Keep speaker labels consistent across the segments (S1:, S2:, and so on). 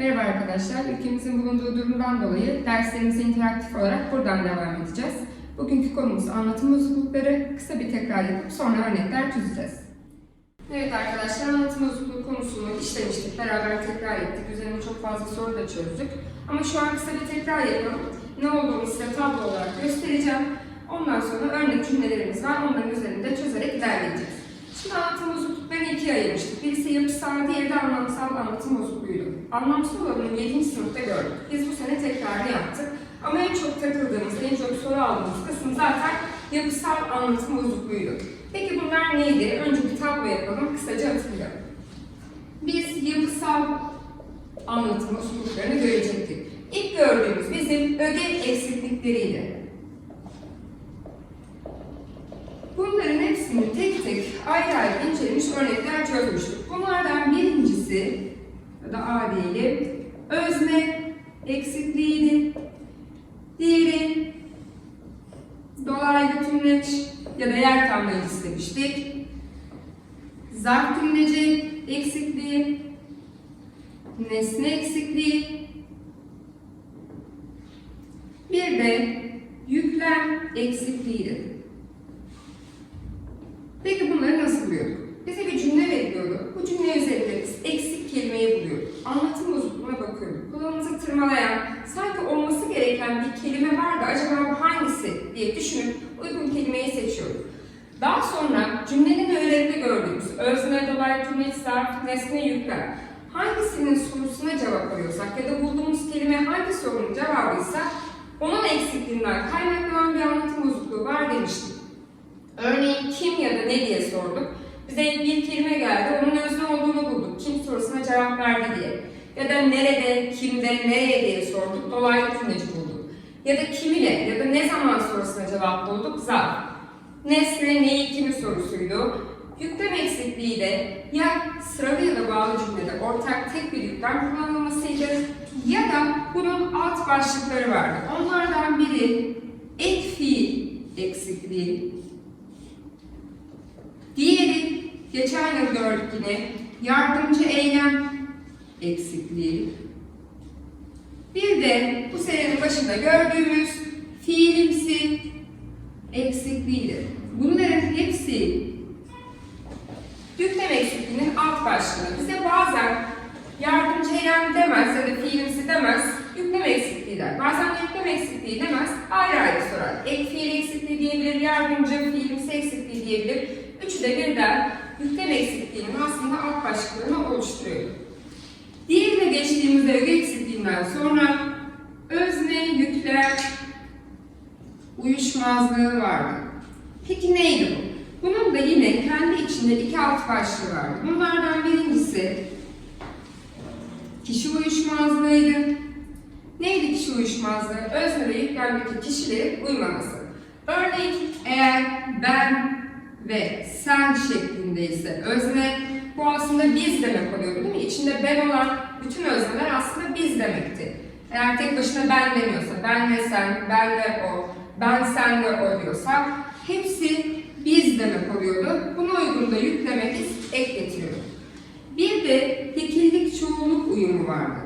S1: Merhaba arkadaşlar, ülkemizin bulunduğu durumdan dolayı derslerimize interaktif olarak buradan devam edeceğiz. Bugünkü konumuz anlatım bozuklukları. Kısa bir tekrar yapıp sonra örnekler çözeceğiz. Evet arkadaşlar, anlatım bozukluğu konusunu işlemiştik, beraber tekrar ettik. Üzerine çok fazla soru da çözdük. Ama şu an kısa bir tekrar yapalım. Ne olduğunu size tablo olarak göstereceğim. Ondan sonra örnek cümlelerimiz var, onların üzerinde çözerek ilerleyeceğiz. Şimdi anlatım bozukluklarını ikiye ayırmıştık. Birisi yapısal, diğeri de anlamsal anlatım bozukluğuydu. Anlamsal olanını 7. sınıfta gördük. Biz bu sene tekrarını yaptık. Ama en çok takıldığımız, en çok soru aldığımız kısım zaten yapısal anlatım bozukluğuydu. Peki bunlar neydi? Önce bir tablo yapalım, kısaca hatırlayalım. Biz yapısal anlatım bozukluklarını görecektik. İlk gördüğümüz bizim öge eksiklikleriydi. Bunların hepsini tek tek ayrı ayrı incelemiş örnekler çözmüştük. Bunlardan birincisi ya da A diyelim özne eksikliğiydi. Diğeri dolaylı tümleç ya da yer tamlayıcısı demiştik. Zarf tümleci eksikliği, nesne eksikliği, bir de yüklem eksikliğiydi. Peki bunları nasıl buluyorduk? Bize bir cümle veriliyordu. Bu cümle üzerinde biz eksik kelimeyi buluyorduk. Anlatım bozukluğuna bakıyorduk. Kulağımızı tırmalayan, sanki olması gereken bir kelime var da acaba bu hangisi diye düşünüp uygun kelimeyi seçiyorduk. Daha sonra cümlenin öğelerinde gördüğümüz özne, dolaylı tümleç, zarf, nesne, yüklem. Hangisinin sorusuna cevap arıyorsak ya da bulduğumuz kelime hangi sorunun cevabıysa onun eksikliğinden kaynaklanan bir anlatım bozukluğu var demiştik. Örneğin kim ya da ne diye sorduk. Bize bir kelime geldi, onun özne olduğunu bulduk. Kim sorusuna cevap verdi diye. Ya da nerede, kimde, nereye diye sorduk. Dolaylı tümleci bulduk. Ya da kim ile ya da ne zaman sorusuna cevap bulduk. Zarf. Nesne, neyi, kimi sorusuydu. Yüklem eksikliği de ya sıralı ya da bağlı cümlede ortak tek bir yüklem kullanılmasıydı ya da bunun alt başlıkları vardı. Onlardan biri ek fiil eksikliği, Diğeri, geçen yıl gördük yine, yardımcı eylem eksikliği. Bir de bu senenin başında gördüğümüz fiilimsi eksikliğidir. Bunların hepsi yüklem eksikliğinin alt başlığı. Bize bazen yardımcı eylem demez ya da fiilimsi demez, yüklem eksikliği der. Bazen yüklem eksikliği demez, ayrı ayrı sorar. Ek fiil eksikliği diyebilir, yardımcı fiilimsi eksikliği diyebilir. Üçü de birden yüklem eksikliğinin aslında alt başlıklarını oluşturuyor. Diğerine geçtiğimizde öge eksikliğinden sonra özne, yüklem, uyuşmazlığı vardı. Peki neydi bu? Bunun da yine kendi içinde iki alt başlığı vardı. Bunlardan birincisi kişi uyuşmazlığıydı. Neydi kişi uyuşmazlığı? Özne ve yüklemdeki kişilerin uymaması. Örneğin eğer ben ve sen şeklindeyse özne bu aslında biz demek oluyor değil mi? İçinde ben olan bütün özneler aslında biz demekti. Eğer tek başına ben demiyorsa, ben ve sen, ben ve o, ben sen ve o diyorsa hepsi biz demek oluyordu. Buna uygun da yüklememiz ek getiriyor. Bir de tekillik çoğunluk uyumu vardı.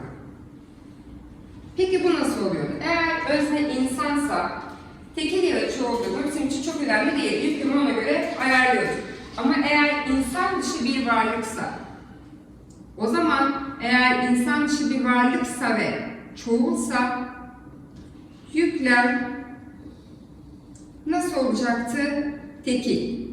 S1: Peki bu nasıl oluyordu? Eğer özne insansa tekil ya da çoğul durumu bizim için çok önemli değil. Yüklemi ona göre ayarlıyoruz. Ama eğer insan dışı bir varlıksa, o zaman eğer insan dışı bir varlıksa ve çoğulsa yüklem nasıl olacaktı? Tekil.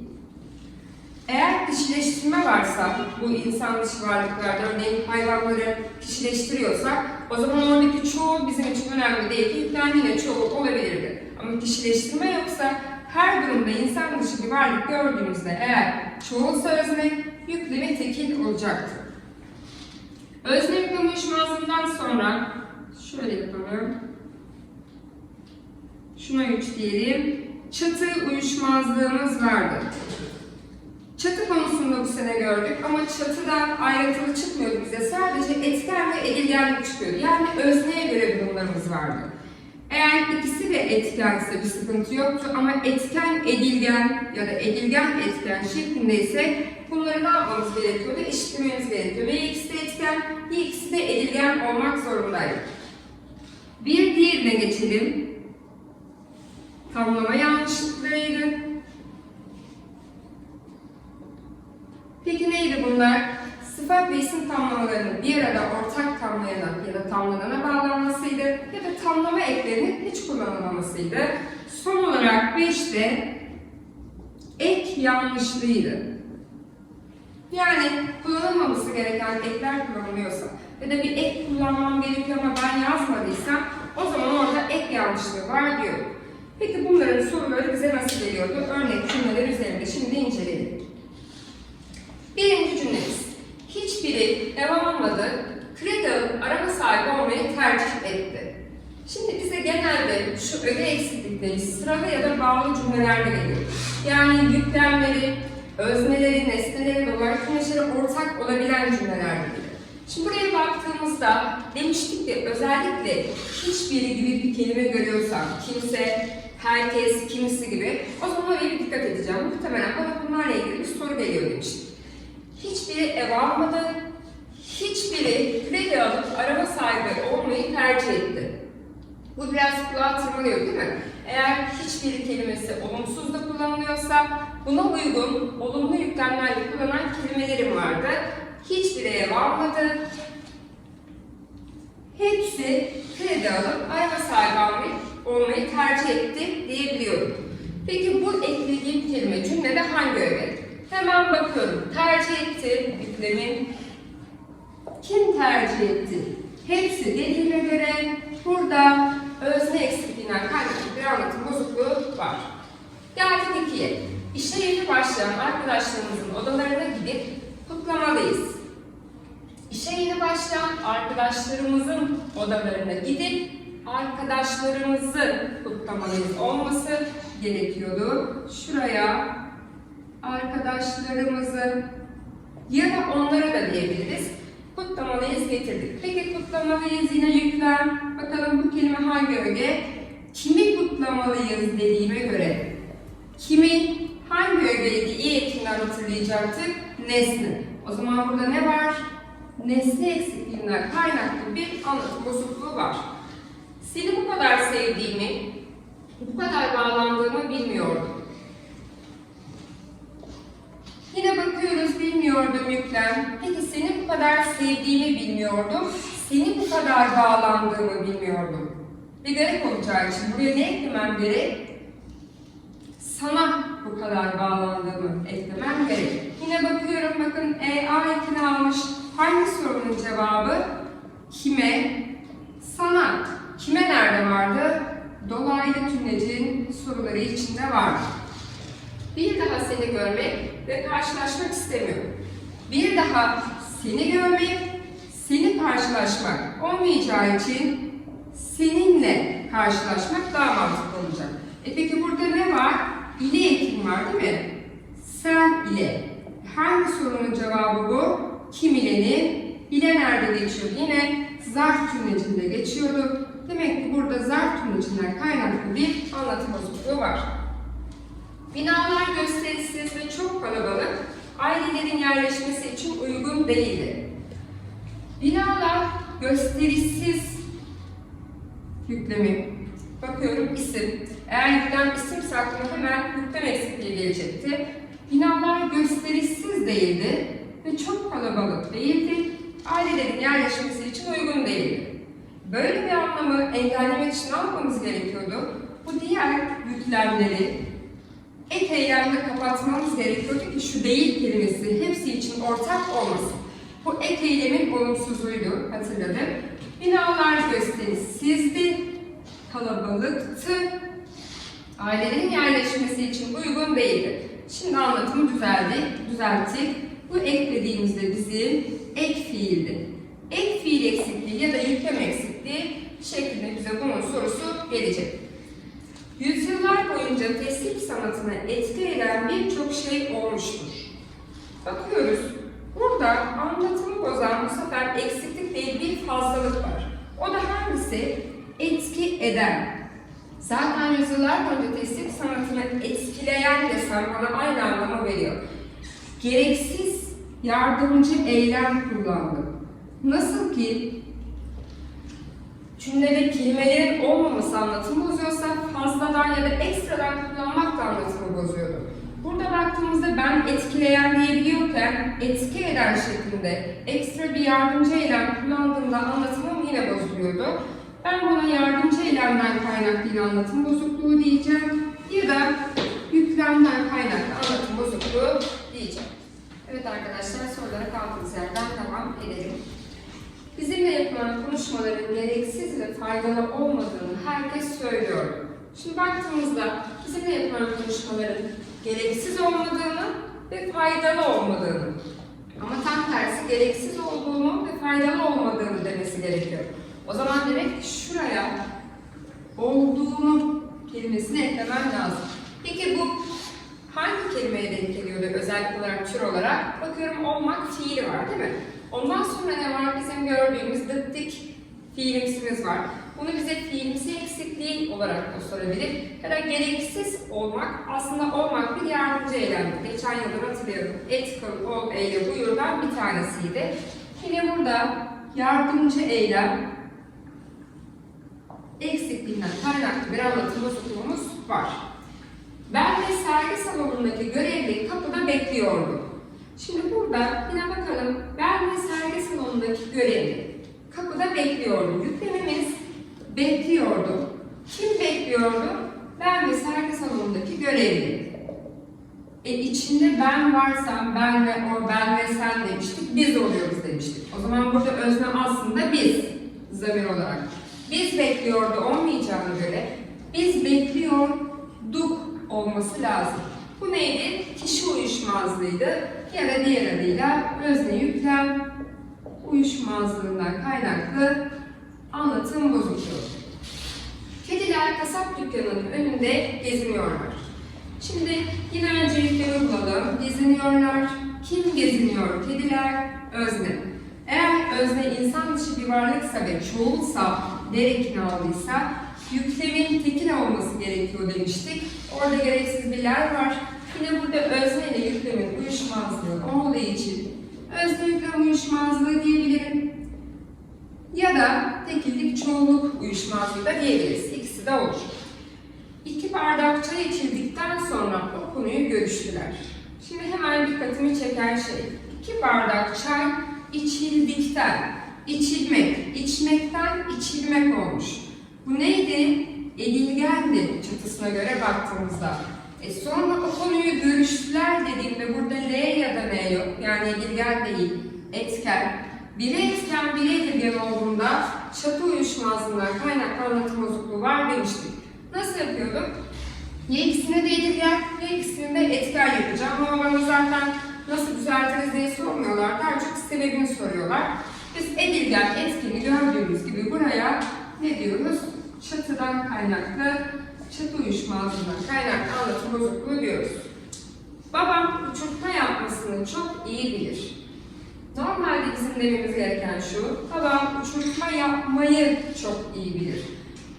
S1: Eğer kişileştirme varsa, bu insan dışı varlıklarda örneğin hayvanları kişileştiriyorsak, o zaman oradaki çoğul bizim için önemli değil. Yüklem yine çoğul olabilirdi. Ama kişileştirme yoksa her durumda insan dışı bir varlık gördüğümüzde eğer çoğulsa özne, yüklemi tekil olacaktır. Özne uyuşmazlığından sonra şöyle yapalım. Şuna 3 diyelim. Çatı uyuşmazlığımız vardı. Çatı konusunda bu sene gördük ama çatıdan ayrıntılı çıkmıyordu bize. Sadece etken ve edilgenlik çıkıyordu. Yani özneye göre durumlarımız vardı. Eğer ikisi de etkense bir sıkıntı yoktu ama etken edilgen ya da edilgen etken şeklinde ise bunları ne yapmamız gerekiyordu? Eşitlememiz gerekiyor. Ve ikisi de etken, ikisi de edilgen olmak zorundaydı. Bir diğerine geçelim. Tamlama yanlışlıklarıydı. Peki neydi bunlar? Sıfat ve isim tamlamalarının bir arada ortak tamlayana ya da tamlanana bağlanmasıydı tamlama eklerinin hiç kullanılmamasıydı. Son olarak 5'te ek yanlışlığıydı. Yani kullanılmaması gereken ekler kullanılıyorsa ya da bir ek kullanmam gerekiyor ama ben yazmadıysam o zaman orada ek yanlışlığı var diyor. Peki bunların soruları bize nasıl geliyordu? Örnek cümleler üzerinde şimdi inceleyelim. Birinci cümlemiz. Hiçbiri devam almadı. Kredi araba sahibi olmayı tercih etti. Şu öge eksiklikleri sıralı ya da bağlı cümlelerle geliyor. Yani yüklemleri, özneleri, nesneleri, dolaylı tümleşleri ortak olabilen cümleler geliyor. Şimdi buraya baktığımızda demiştik ki özellikle hiçbiri gibi bir kelime görüyorsam, kimse, herkes, kimisi gibi o zaman bir dikkat edeceğim. Muhtemelen bana bunlarla ilgili bir soru geliyor demiştik. Hiçbiri ev almadı, hiçbiri kredi alıp araba sahibi olmayı tercih etti. Bu biraz kulağa tırmalıyor değil mi? Eğer hiçbir kelimesi olumsuz da kullanılıyorsa buna uygun olumlu yüklemlerle kullanan kelimelerim vardı. Hiçbiri ev almadı. Hepsi kredi alıp araba sahibi olmayı, tercih etti diyebiliyorum. Peki bu eklediğim kelime cümlede hangi öge? Hemen bakıyorum. Tercih etti yüklemin. Kim tercih etti? Hepsi dediğime göre burada özne eksikliğinden kaynaklı bir anlatım bozukluğu var. Geldik ikiye. İşe yeni başlayan arkadaşlarımızın odalarına gidip kutlamalıyız. İşe yeni başlayan arkadaşlarımızın odalarına gidip arkadaşlarımızı kutlamalıyız olması gerekiyordu. Şuraya arkadaşlarımızı ya da onlara da diyebiliriz. Kutlamalıyız getirdik. Peki kutlamalıyız yine yüklem. Bakalım bu hangi öge? Kimi kutlamalıyız dediğime göre. Kimi hangi ögeydi? İyi etinden hatırlayacaktık. Nesne. O zaman burada ne var? Nesne eksikliğinden kaynaklı bir anlatım bozukluğu var. Seni bu kadar sevdiğimi, bu kadar bağlandığımı bilmiyordum. Yine bakıyoruz bilmiyordum yüklem. Peki seni bu kadar sevdiğimi bilmiyordum. Seni bu kadar bağlandığımı bilmiyordum. Bir garip olacağı için buraya ne eklemem gerek? Sana bu kadar bağlandığımı eklemem gerek. Yine bakıyorum bakın E, A ekini almış. Hangi sorunun cevabı? Kime? Sana. Kime nerede vardı? Dolaylı tümlecin soruları içinde vardı. Bir daha seni görmek ve karşılaşmak istemiyorum. Bir daha seni görmek, seni karşılaşmak olmayacağı için seninle karşılaşmak daha mantıklı olacak. E peki burada ne var? İle ekim var değil mi? Sen ile. Hangi sorunun cevabı bu? Kim ile'nin? İle nerede geçiyor? Yine zarf tümlecinde geçiyordu. Demek ki burada zarf tümlecinden kaynaklı bir anlatım bozukluğu var. Binalar gösterisiz ve çok kalabalık, ailelerin yerleşmesi için uygun değildi. Binalar gösterisiz yüklemi. Bakıyorum isim. Eğer yüklem isimse aklıma hemen yüklem eksikliği gelecekti. Binalar gösterisiz değildi ve çok kalabalık değildi. Ailelerin yerleşmesi için uygun değildi. Böyle bir anlamı engellemek için ne yapmamız gerekiyordu? Bu diğer yüklemleri ek eylemle kapatmamız gerekiyordu ki şu değil kelimesi hepsi için ortak olmasın. Bu ek eylemin olumsuzluğuydu hatırladım. Binalar gösterisizdi, kalabalıktı, ailelerin yerleşmesi için uygun değildi. Şimdi anlatımı düzeldi, düzelttik. Bu eklediğimizde bizim ek fiildi. Ek fiil eksikliği ya da yüklem eksikliği şeklinde bize bunun sorusu gelecek. Yüzyıllar boyunca teslim sanatına etki eden birçok şey olmuştur. Bakıyoruz, burada anlatımı bozan bu sefer eksiklik değil bir fazlalık var. O da hangisi? Etki eden. Zaten yüzyıllar boyunca teslim sanatını etkileyen desem bana aynı anlamı veriyor. gereksiz yardımcı eylem kullandım. Nasıl ki cümlede kelimelerin olmaması anlatımı bozuyorsa fazladan ya da ekstradan kullanmak da anlatımı bozuyordu. Burada baktığımızda ben etkileyen diyebiliyorken etki eden şeklinde ekstra bir yardımcı eylem kullandığımda anlatımım yine bozuluyordu. Ben buna yardımcı eylemden kaynaklı yine anlatım bozukluğu diyeceğim ya da yüklemden kaynaklı anlatım bozukluğu diyeceğim. Evet arkadaşlar sorulara kaldığımız yerden devam edelim. Bizimle yapılan konuşmaların gereksiz ve faydalı olmadığını herkes söylüyor. Şimdi baktığımızda bizimle yapılan konuşmaların gereksiz olmadığını ve faydalı olmadığını ama tam tersi gereksiz olduğunu ve faydalı olmadığını demesi gerekiyor. O zaman ki şuraya olduğunu kelimesini eklemem lazım. Peki bu hangi kelimeye denk geliyordu özellik olarak, tür olarak? Bakıyorum olmak fiili var değil mi? Ondan sonra ne var? Bizim gördüğümüz dıttik fiilimsimiz var. Bunu bize fiilimsi eksikliği olarak da sorabilir. Ya da gereksiz olmak aslında olmak bir yardımcı eylemdi. Geçen yılda hatırlıyorum. Et, kıl, ol, eyle, buyurdan bir tanesiydi. Yine burada yardımcı eylem eksikliğinden kaynaklı bir anlatım bozukluğumuz var. Ben de sergi salonundaki görevli kapıda bekliyordum. Şimdi burada yine bakalım. Ben de sergi salonundaki görevli kapıda bekliyordum. Yüklemimiz bekliyordum. Kim bekliyordu? Ben ve sergi salonundaki görevli. E içinde ben varsam, ben ve o, ben ve sen demiştik, biz oluyoruz demiştik. O zaman burada özne aslında biz, zamir olarak. Biz bekliyordu olmayacağına göre, biz bekliyorduk olması lazım. Bu neydi? Kişi uyuşmazlığıydı ya da diğer adıyla özne yüklem uyuşmazlığından kaynaklı anlatım bozukluğu. Kediler kasap dükkanının önünde geziniyorlar. Şimdi yine öncelikle bulalım. Geziniyorlar. Kim geziniyor? Kediler, özne. Eğer özne insan dışı bir varlıksa ve çoğulsa, derekini aldıysa yüklemin tekil olması gerekiyor demiştik. Orada gereksiz birler var. Yine burada özne ile yüklemin uyuşmazlığı olduğu için yüklem uyuşmazlığı diyebilirim. Ya da tekillik çoğunluk uyuşmazlığı da diyebiliriz. İkisi de olur. İki bardak çay içildikten sonra o konuyu görüştüler. Şimdi hemen dikkatimi çeken şey, iki bardak çay içildikten, içilmek, içmekten içilmek olmuş. Bu neydi? Edilgendi çatısına göre baktığımızda. E sonra o konuyu görüştüler dediğimde burada L ya da N yok. Yani edilgen değil, etken. Biri etken, biri edilgen olduğunda çatı uyuşmazlığından kaynaklı anlatım bozukluğu var demiştik. Nasıl yapıyorduk? Ya ikisine de edilgen, ya ikisini de etken yapacağım. Ama bana zaten nasıl düzeltiriz diye sormuyorlar. Daha çok sebebini soruyorlar. Biz edilgen, etkeni gördüğümüz gibi buraya ne diyoruz? Çatıdan kaynaklı, çatı uyuşmazlığından kaynaklı anlatım bozukluğu diyoruz. Babam uçurtma yapmasını çok iyi bilir. Normalde bizim dememiz gereken şu, babam uçurtma yapmayı çok iyi bilir.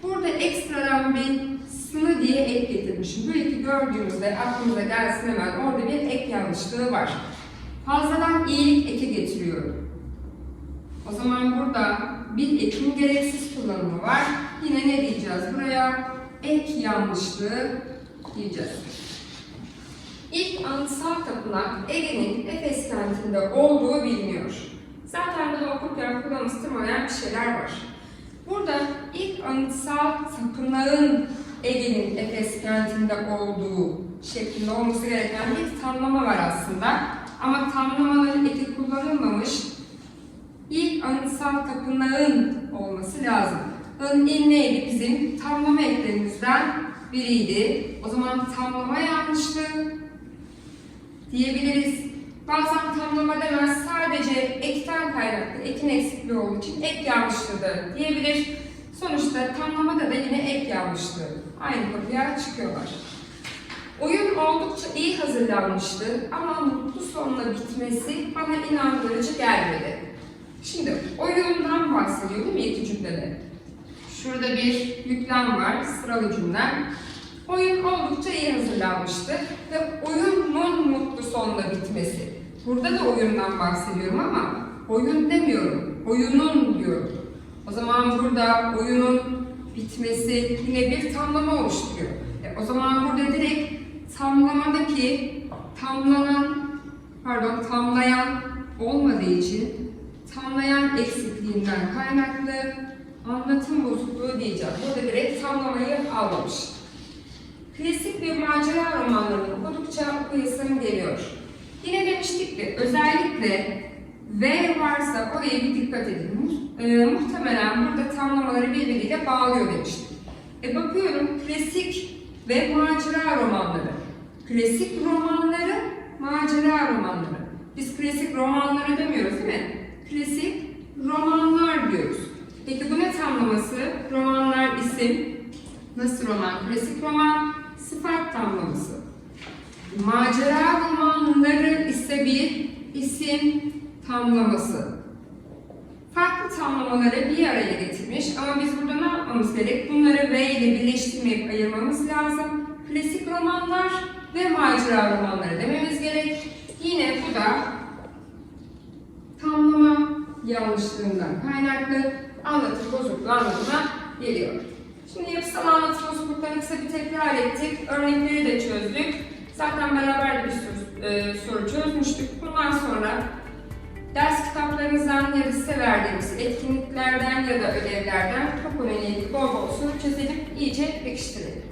S1: Burada ekstradan bir sını diye ek getirmişim. Bu iki gördüğümüzde aklımıza gelsin hemen orada bir ek yanlışlığı var. Fazladan iyilik eki getiriyorum. O zaman burada bir ekin gereksiz kullanımı var. Yine ne diyeceğiz buraya? Ek yanlışlığı diyeceğiz. İlk anıtsal tapınak Ege'nin Efes kentinde olduğu biliniyor. Zaten bunu okurken kulağımız tırmalayan bir şeyler var. Burada ilk anıtsal tapınağın Ege'nin Efes kentinde olduğu şeklinde olması gereken bir tamlama var aslında. Ama tamlamanın eki kullanılmamış. İlk anıtsal tapınağın olması lazım. Ön il neydi? Bizim tamlama eklerimizden biriydi. O zaman tamlama yanlışlığı diyebiliriz. Bazen tamlama demez, sadece ekten kaynaklı, ekin eksikliği olduğu için ek yanlışlığı diyebilir. Sonuçta tamlamada da yine ek yanlışlığı. Aynı kapıya çıkıyorlar. Oyun oldukça iyi hazırlanmıştı ama mutlu sonla bitmesi bana inandırıcı gelmedi. Şimdi oyundan bahsediyor değil mi iki cümlede? Şurada bir yüklem var, sıralı cümlem. Oyun oldukça iyi hazırlanmıştı ve oyunun mutlu sonla bitmesi. Burada da oyundan bahsediyorum ama oyun demiyorum. Oyunun diyorum. O zaman burada oyunun bitmesi yine bir tamlama oluşturuyor. E, o zaman burada direkt tamlamadaki tamlanan, pardon tamlayan olmadığı için tamlayan eksikliğinden kaynaklı anlatım bozukluğu diyeceğim. Burada direkt tamlamayı almamış. Klasik bir macera romanlarını okudukça okuyasım geliyor. Yine demiştik ki özellikle V varsa oraya bir dikkat edin. E, muhtemelen burada tamlamaları birbiriyle bağlıyor demiştik. E bakıyorum klasik ve macera romanları. Klasik romanları, macera romanları. Biz klasik romanları demiyoruz değil mi? Klasik romanlar diyoruz. Peki bu ne tamlaması? Romanlar isim. Nasıl roman? Klasik roman, sıfat tamlaması. Macera romanları ise bir isim tamlaması. Farklı tamlamaları bir araya getirmiş ama biz burada ne yapmamız gerek? Bunları V ile birleştirmeyip ayırmamız lazım. Klasik romanlar ve macera romanları dememiz gerek. Yine bu da tamlama yanlışlığından kaynaklı anlatım bozukluğu anlamına geliyor. Şimdi yapısal anlatım bozukluklarını kısa bir tekrar ettik. Örnekleri de çözdük. Zaten beraber de bir soru, e, soru çözmüştük. Bundan sonra ders kitaplarınızdan ya da size verdiğimiz etkinliklerden ya da ödevlerden konuyla ilgili bol bol soru çözelim, iyice pekiştirelim.